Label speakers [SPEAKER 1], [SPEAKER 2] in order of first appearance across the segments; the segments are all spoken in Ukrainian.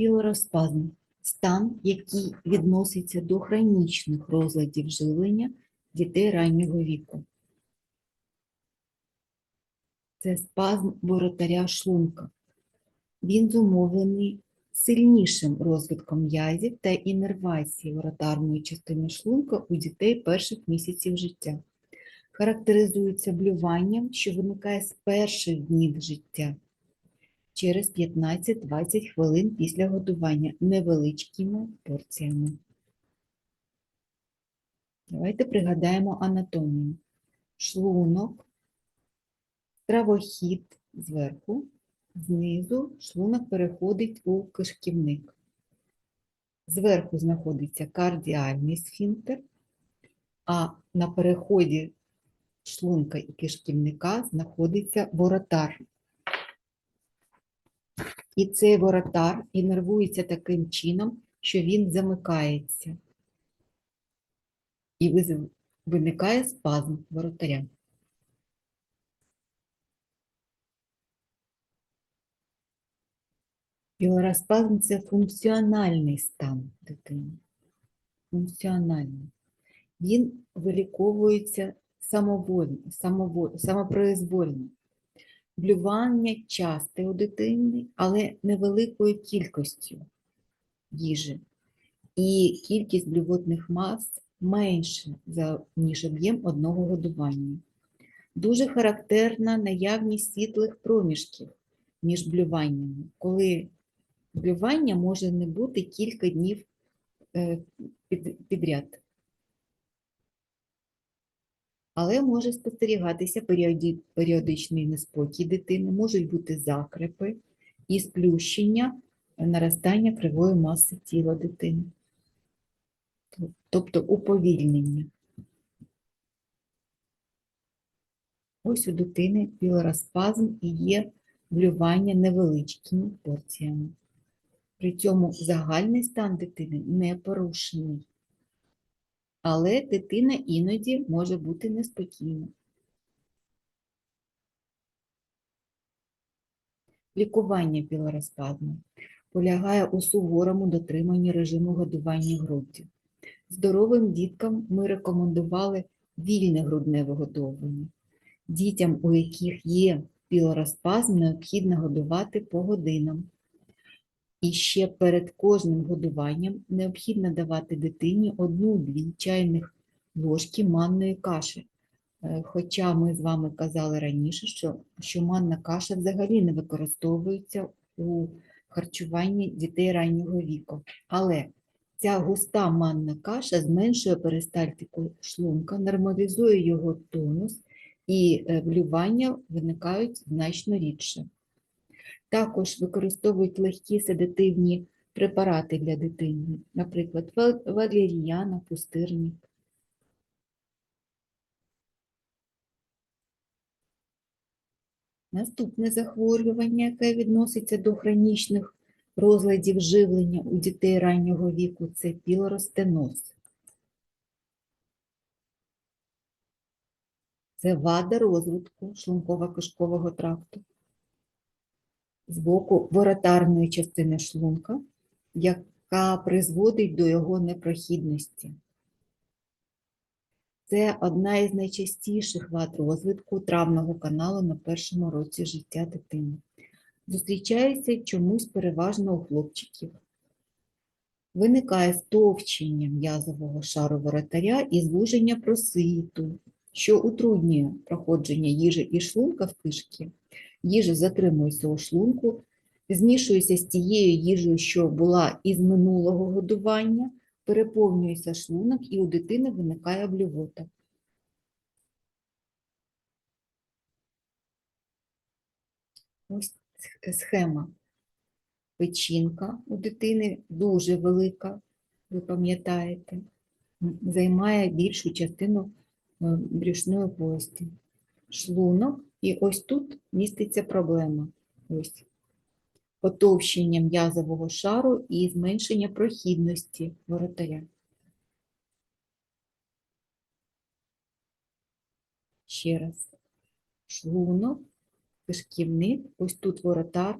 [SPEAKER 1] Пілороспазм стан, який відноситься до хронічних розладів живлення дітей раннього віку. Це спазм воротаря шлунка. Він зумовлений сильнішим розвитком м'язів та інервації воротарної частини шлунка у дітей перших місяців життя. Характеризується блюванням, що виникає з перших днів життя через 15-20 хвилин після годування невеличкими порціями. Давайте пригадаємо анатомію. Шлунок, травохід зверху, знизу шлунок переходить у кишківник. Зверху знаходиться кардіальний сфінктер, а на переході шлунка і кишківника знаходиться воротар. І цей воротар інервується таким чином, що він замикається. І виникає спазм воротаря. Пілороспазм – це функціональний стан дитини. Функціональний. Він виліковується самовольно, самово- самопроизвольно. Блювання часте у дитини, але невеликою кількістю їжі. І кількість блювотних мас менша, ніж об'єм одного годування. Дуже характерна наявність світлих проміжків між блюваннями, коли блювання може не бути кілька днів е, підряд. Але може спостерігатися періодичний неспокій дитини, можуть бути закрепи і сплющення, е, наростання кривої маси тіла дитини, тобто уповільнення. Ось у дитини пілороспазм і є блювання невеличкими порціями. При цьому загальний стан дитини не порушений. Але дитина іноді може бути неспокійна. Лікування пілороспазму полягає у суворому дотриманні режиму годування груддю. Здоровим діткам ми рекомендували вільне грудне вигодовування. Дітям, у яких є пілороспазм, необхідно годувати по годинам. І ще перед кожним годуванням необхідно давати дитині одну-дві чайних ложки манної каші. Е, Хоча ми з вами казали раніше, що, що манна каша взагалі не використовується у харчуванні дітей раннього віку. Але ця густа манна каша зменшує перистальтику шлунка, нормалізує його тонус, і е, блювання виникають значно рідше. Також використовують легкі седативні препарати для дитини, наприклад, вал- валеріяна, пустирник. Наступне захворювання, яке відноситься до хронічних розладів живлення у дітей раннього віку, це пілоростеноз. Це вада розвитку шлунково-кишкового тракту з боку воротарної частини шлунка, яка призводить до його непрохідності. Це одна із найчастіших вад розвитку травного каналу на першому році життя дитини. Зустрічається чомусь переважно у хлопчиків. Виникає стовчення м'язового шару воротаря і звуження просвіту, що утруднює проходження їжі і шлунка в кишки. Їжа затримується у шлунку, змішується з тією їжею, що була із минулого годування, переповнюється шлунок і у дитини виникає блювота. Ось схема. Печінка у дитини дуже велика, ви пам'ятаєте, займає більшу частину е, брюшної полості. Шлунок, і ось тут міститься проблема. Ось потовщення м'язового шару і зменшення прохідності воротаря. Ще раз. Шлунок, кишківник, ось тут воротар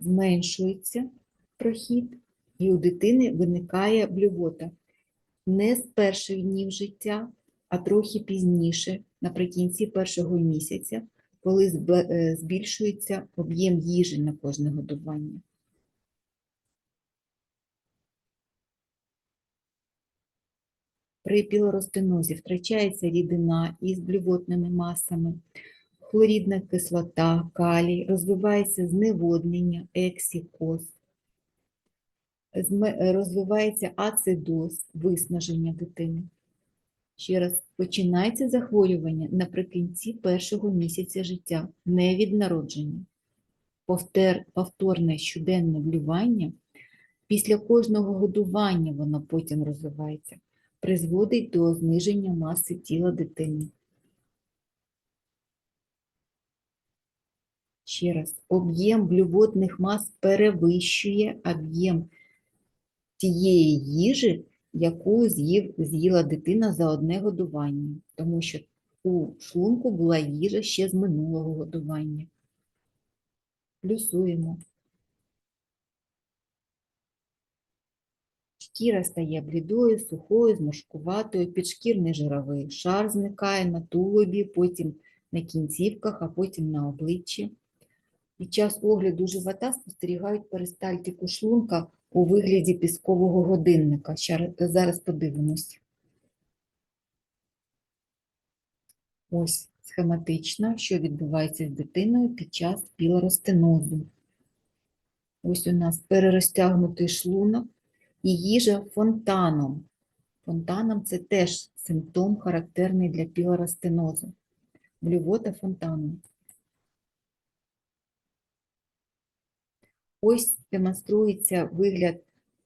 [SPEAKER 1] зменшується прохід, і у дитини виникає блювота не з перших днів життя, а трохи пізніше, наприкінці першого місяця, коли е, збільшується об'єм їжі на кожне годування. При пілоростенозі втрачається рідина із блювотними масами, хлорідна кислота, калій, розвивається зневоднення, ексікоз, розвивається ацидоз, виснаження дитини. Ще раз, починається захворювання наприкінці першого місяця життя, не від народження. Повтер, повторне щоденне блювання, після кожного годування воно потім розвивається, призводить до зниження маси тіла дитини. Ще раз, об'єм блювотних мас перевищує об'єм тієї їжі, яку з'їв, з'їла дитина за одне годування, тому що у шлунку була їжа ще з минулого годування. Плюсуємо. Шкіра стає блідою, сухою, зморшкуватою, підшкірний жировий шар зникає на тулубі, потім на кінцівках, а потім на обличчі. Під час огляду живота спостерігають перистальтику шлунка у вигляді піскового годинника. Зараз подивимось. Ось схематично, що відбувається з дитиною під час пілоростенозу. Ось у нас перерозтягнутий шлунок і їжа фонтаном. Фонтаном це теж симптом, характерний для пілоростенозу. Блювота фонтаном. Ось демонструється вигляд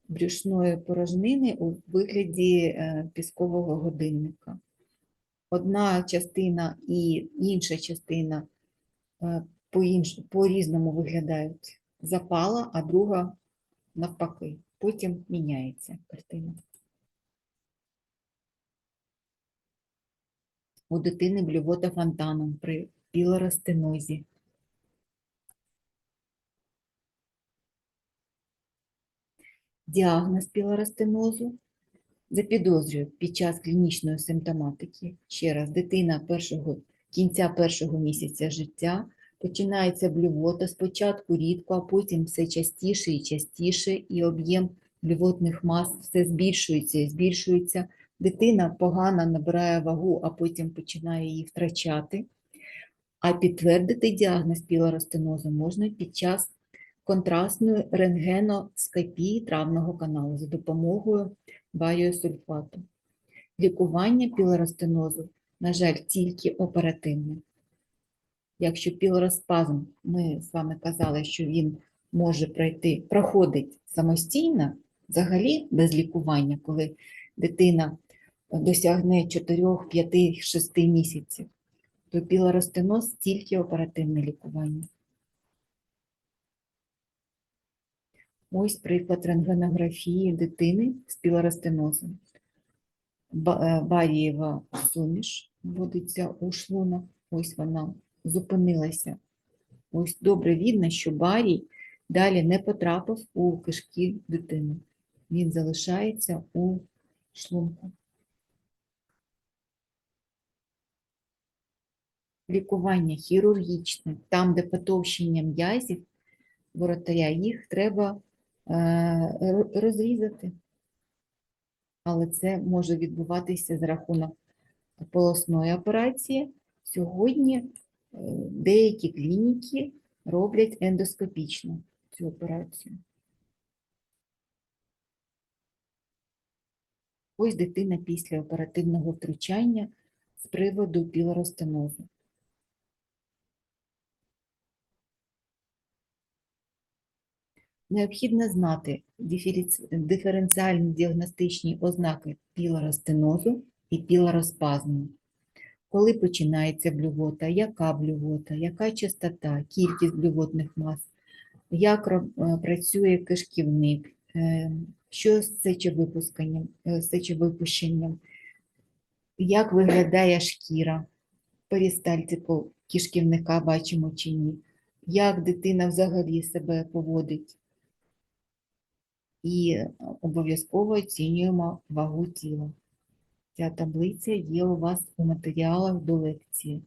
[SPEAKER 1] брюшної порожнини у вигляді е, піскового годинника. Одна частина і інша частина е, по-різному виглядають. Запала, а друга навпаки. Потім міняється картина. У дитини блювота фонтаном при пілоростенозі. Діагноз пілоростенозу запідозрює під час клінічної симптоматики. Ще раз, дитина першого, кінця першого місяця життя, починається блювота, спочатку рідко, а потім все частіше і частіше, і об'єм блювотних мас все збільшується і збільшується. Дитина погано набирає вагу, а потім починає її втрачати. А підтвердити діагноз пілоростенозу можна під час контрастної рентгеноскопії травного каналу за допомогою баріосульфату. Лікування пілоростенозу, на жаль, тільки оперативне. Якщо пілороспазм, ми з вами казали, що він може пройти, проходить самостійно, взагалі без лікування, коли дитина досягне 4, 5, 6 місяців, то пілоростеноз тільки оперативне лікування. Ось приклад рентгенографії дитини з пілоростенозом. Е, Барієва суміш вводиться у шлунок. Ось вона зупинилася. Ось добре видно, що барій далі не потрапив у кишки дитини. Він залишається у шлунку. Лікування хірургічне, там, де потовщення м'язів воротаря, їх треба розрізати. Але це може відбуватися за рахунок полосної операції. Сьогодні е, деякі клініки роблять ендоскопічно цю операцію. Ось дитина після оперативного втручання з приводу пілоростенозу. Необхідно знати диференціальні діагностичні ознаки пілоростенозу і пілороспазму. Коли починається блювота, яка блювота, яка частота, кількість блювотних мас, як е, працює кишківник, е, що з сечовипусканням, е, сечовипущенням, як виглядає шкіра, перистальтику кишківника бачимо чи ні, як дитина взагалі себе поводить. І обов'язково оцінюємо вагу тіла. Ця таблиця є у вас у матеріалах до лекції.